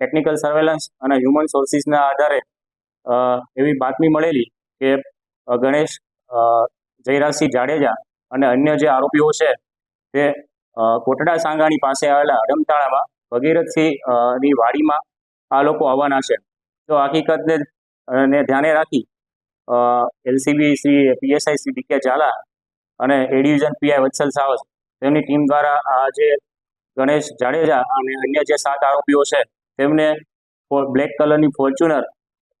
Technical surveillance અને human સોર્સિસના આધારે એવી બાતમી મળેલી કે ગણેશ જયરાજસિંહ જાડેજા અને અન્ય જે આરોપીઓ છે તે કોટડા સાંગાણી પાસે આવેલા અડમતાળામાં, ભગીરથસિંહની વાડીમાં આ લોકો આવવાના છે. તો હકીકતને ને ધ્યાને રાખી LCB Shri, PSI Shri DK Zala અને એ ડિવિઝન પીઆઈ વત્સલ સાવસ તેમની ટીમ દ્વારા આ જે ગણેશ જાડેજા અને અન્ય જે સાત આરોપીઓ છે તેમને બ્લેક કલરની ફોર્ચ્યુનર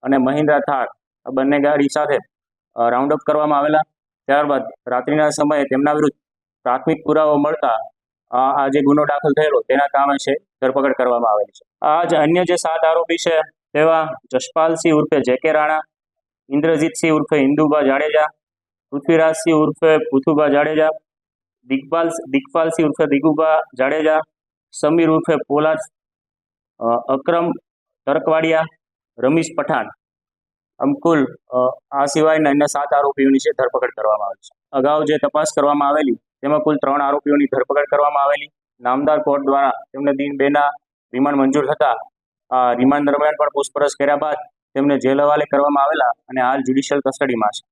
અને મહિન્દ્રા થાર આ બંને ગાડી સાથે રાઉન્ડ અપ કરવામાં આવેલા. ત્યારબાદ રાત્રિના સમયે તેમના વિરુદ્ધ પ્રાથમિક પુરાવો મળતા આ જે ગુનો દાખલ થયેલો તેના કામે છે, ધરપકડ કરવામાં આવેલી છે. આ જ અન્ય જે સાત આરોપી છે તેવા જશપાલસિંહ ઉર્ફે જેકે રાણા, ઇન્દ્રજીતસિંહ ઉર્ફે હિન્દુભા જાડેજા, પૃથ્વીરાજસિંહ ઉર્ફે પૃથુભા જાડેજા દિગ્પાલ દિગપાલસિંહ ઉર્ફે દિગુભા જાડેજા, સમીર ઉર્ફે પોલાદ અકરમ, તરકવાડિયા, રમીશ પઠાણ. આમ કુલ આ સિવાયના અન્ય સાત આરોપીઓની છે, ધરપકડ કરવામાં આવી છે. અગાઉ જે તપાસ કરવામાં આવેલી, તેમાં કુલ ત્રણ આરોપીઓની ધરપકડ કરવામાં આવેલી. નામદાર કોર્ટ દ્વારા તેમને દિન બેના રિમાન્ડ મંજૂર થતા રિમાન્ડ દરમિયાન પણ પૂછપરછ કર્યા બાદ તેમને જેલ હવાલે કરવામાં આવેલા અને હાલ જ્યુડિશિયલ કસ્ટડીમાં છે.